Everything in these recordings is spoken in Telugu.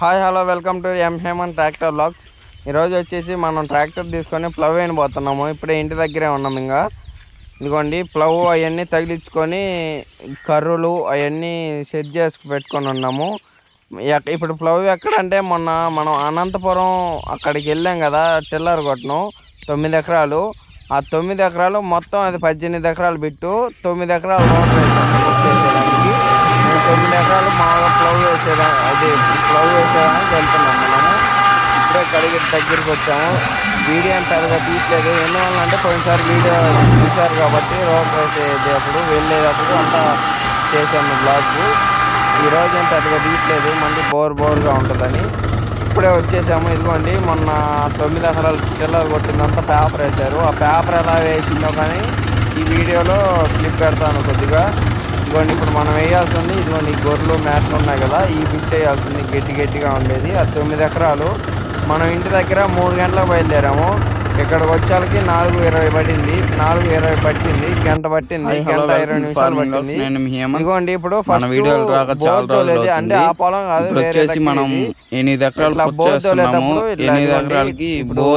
Hi hello welcome to M Hemant tractor blogs ఈరోజు వచ్చేసి మనం ట్రాక్టర్ తీసుకొని ప్లవ్ వేయని పోతున్నాము. ఇప్పుడే ఇంటి దగ్గరే ఉన్నాం ఇంకా ఇదిగోండి ప్లవ్ అవన్నీ తగిలించుకొని కర్రులు అవన్నీ సెట్ చేసి పెట్టుకొని ఉన్నాము. ఇప్పుడు ప్లవ్ ఎక్కడంటే మొన్న మనం అనంతపురం అక్కడికి వెళ్ళాం కదా టిల్లర్ కొట్టను తొమ్మిది ఎకరాలు. ఆ తొమ్మిది ఎకరాలు మొత్తం అది పద్దెనిమిది ఎకరాలు బిట్టు తొమ్మిది ఎకరాలు రోడ్ వేసాం. వేసేదా అది ప్లవ్ వేసేదానికి వెళ్తున్నాం మనము. ఇప్పుడే కడిగి దగ్గరికి వచ్చాము. వీడియో పెద్దగా తీయట్లేదు. ఎందువల్ల అంటే పోయినసారి వీడియో చూశారు కాబట్టి రోడ్ వేసేటప్పుడు వెళ్ళేటప్పుడు అంతా చేశాము బ్లాగ్. ఈరోజు ఏం పెద్దగా తీయట్లేదు. మళ్ళీ బోర్ బోర్గా ఉంటుందని. ఇప్పుడే వచ్చేసాము. ఇదిగోండి మొన్న తొమ్మిది అసలు పిల్లలు కొట్టిందంతా పేపర్ వేశారు. ఆ పేపర్ ఎలా వేసిందో కానీ ఈ వీడియోలో క్లిప్ పెడతాను కొద్దిగా. ఇదిగోండి ఇప్పుడు మనం వేయాల్సింది ఇదిగోండి ఈ గొర్రెలు మేటలు ఉన్నాయి కదా ఈ బిట్ వేయాల్సింది గట్టి గట్టిగా ఉండేది. ఆ తొమ్మిది ఎకరాలు మనం ఇంటి దగ్గర మూడు గంటలకు బయలుదేరాము. ఇక్కడికి వచ్చాలకి నాలుగు ఇరవై పడింది నాలుగు ఇరవై పట్టింది గంట పట్టింది గంట ఇరవై నిమిషాలు పట్టింది. ఇదిగోండి ఇప్పుడు మన ఫస్ట్ వీడియోలు రాక చాలా అంటే ఆ. పొలం కాదు వచ్చేసి మనం. ఎనిమిది ఎకరాలు ఇట్లా ఎనిమిది ఎకరాలకి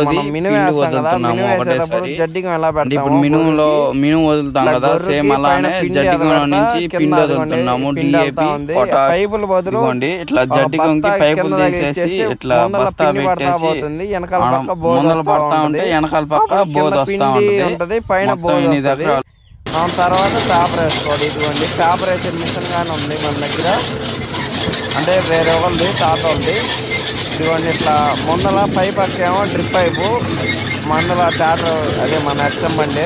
మనం మినుము వేస్తాం కదా మినుము వేసేటప్పుడు జడ్డింగ్ ఎలా అంటే ఇప్పుడు మినుములో మినుము వదులుతాం కదా సేమ్ అలానే అదనమాట, నుంచి పిండి వదులుతున్నాము డిఏపి పైపుల బదులు ఇట్లా బస్తా పైపులు తీసేసి ఇట్లా బస్తా పడతా పెట్టేసి వెనకాల పక్క బోధ పడతా. ఉంటే వెనకాల పక్క బోధ ఉంటుంది. పైన బోధ తర్వాత పేపర్ వేసుకోవాలి ఇదిగోండి. పేపర్ వేసే మిషన్ గానే ఉంది మన దగ్గర. అంటే వేరే వాళ్ళది తాత వాళ్ళది ఇదిగోండి ఇట్లా ముందల పైప్ ఏమో డ్రిప్ పైపు మందల ట్రాక్టర్ అదే మన ఎక్సమ్ బండి.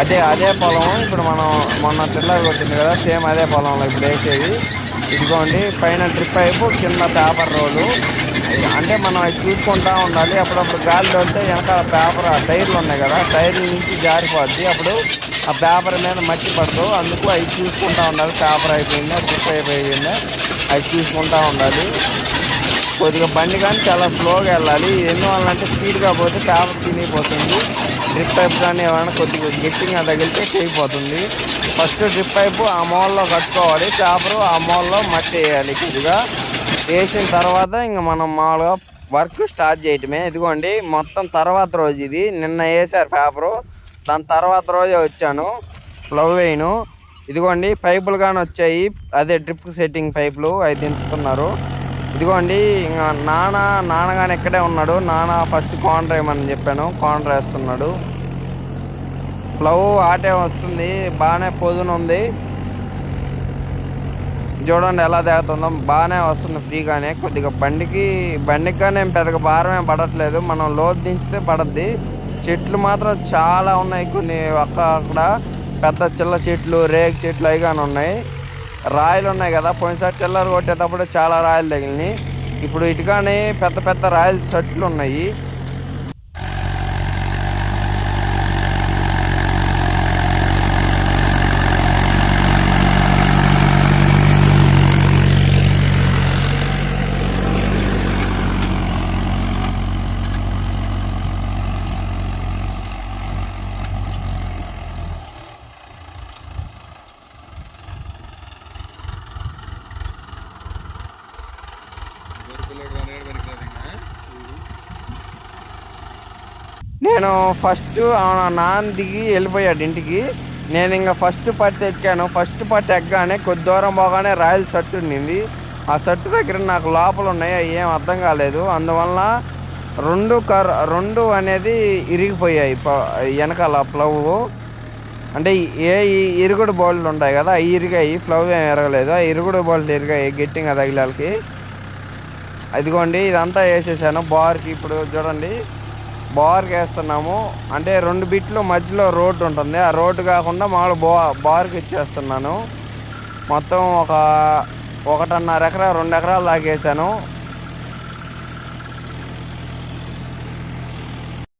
అదే అదే పొలం. ఇప్పుడు మనం మొన్న టిల్లర్ కొట్టింది కదా సేమ్ అదే పొలంలో ఇప్పుడు వేసేది. ఇదిగోండి పైన డ్రిప్ పైపు కింద పేపర్ రోలు. అంటే మనం అవి చూసుకుంటా ఉండాలి. అప్పుడప్పుడు గాలి తోలితే వెనకాల పేపర్ ఆ టైర్లు ఉన్నాయి కదా టైర్ల నుంచి జారిపోద్ది. అప్పుడు ఆ పేపర్ మీద మట్టి పడదు. అందుకు అవి చూసుకుంటా ఉండాలి. పేపర్ అయిపోయిందా డ్రిప్ అయిపోయిందా అవి చూసుకుంటా ఉండాలి. కొద్దిగా బండి కానీ చాలా స్లోగా వెళ్ళాలి. ఎందువల్ల అంటే స్పీడ్గా పోతే పేపర్ చినిగిపోతుంది డ్రిప్ పైప్ కానీ ఏమైనా కొద్దిగా గట్టిగా తగిలితే చేయిపోతుంది ఫస్ట్ డ్రిప్ పైపు ఆ మోల్లో కట్టుకోవాలి. పేపరు ఆ మోల్లో మట్టి వేయాలి కొద్దిగా. వేసిన తర్వాత ఇంకా మనం మామూలుగా వర్క్ స్టార్ట్ చేయటమే. ఇదిగోండి మొత్తం తర్వాత రోజు ఇది. నిన్న వేసారు పేపరు. దాని తర్వాత రోజే వచ్చాను. ఫ్లవ్ వేయను. ఇదిగోండి పైపులు కానీ వచ్చాయి. అదే డ్రిప్ సెట్టింగ్ పైపులు అవి దించుతున్నారు. ఇదిగోండి ఇంకా నాన్న నాన్నగానే ఇక్కడే ఉన్నాడు. నాన్న ఫస్ట్ కాండ్ర వేయమని చెప్పాను. కాండ్ర వేస్తున్నాడు. ప్లవ్ ఆటే వస్తుంది. బాగానే పొదున ఉంది. చూడండి ఎలా తేగుతుందో బాగానే వస్తుంది ఫ్రీగానే. కొద్దిగా బండికి బండికి కానీ పెద్దగా భారం ఏం పడట్లేదు. మనం లోతు దించితే పడద్ది. చెట్లు మాత్రం చాలా ఉన్నాయి. కొన్ని అక్క అక్కడ పెద్ద చిల్ల చెట్లు రేగు చెట్లు అవి కానీ ఉన్నాయి. రాయలు ఉన్నాయి కదా పోయినసారి టిల్లర్ కొట్టేటప్పుడు చాలా రాయలు తగిలినాయి. ఇప్పుడు ఇటుగానే పెద్ద పెద్ద రాయల సెట్లు ఉన్నాయి. నేను ఫస్ట్ నాన్న దిగి వెళ్ళిపోయాడు ఇంటికి. నేను ఇంకా ఫస్ట్ పట్టు ఎక్కాను. ఫస్ట్ పట్టు ఎక్కగానే కొద్ది దూరం పోగానే రాయల్ షర్ట్ ఉండింది. ఆ షర్ట్ దగ్గర నాకు లోపల ఉన్నాయి. అవి ఏం అర్థం కాలేదు. అందువల్ల రెండు కర్ రెండు అనేది ఇరిగిపోయాయి. ప- వెనకాల ప్లవ్ అంటే ఏ ఈ ఇరుగుడు బోల్డ్ ఉంటాయి కదా అవి ఇరిగాయి. ప్లవ్ ఏం ఎరగలేదు. ఆ ఇరుగుడు బోల్డ్ ఇరిగాయి గట్టిగా తగిలాలకి. అదిగోండి ఇదంతా వేసేసాను. బార్కి ఇప్పుడు చూడండి బార్కి వేస్తున్నాము. అంటే రెండు బిట్లు మధ్యలో రోడ్డు ఉంటుంది. ఆ రోడ్డు కాకుండా మామూలు బా బార్కి ఇచ్చేస్తున్నాను. మొత్తం ఒక ఒకటిన్నర ఎకరా రెండు ఎకరాలు దాకా వేసాను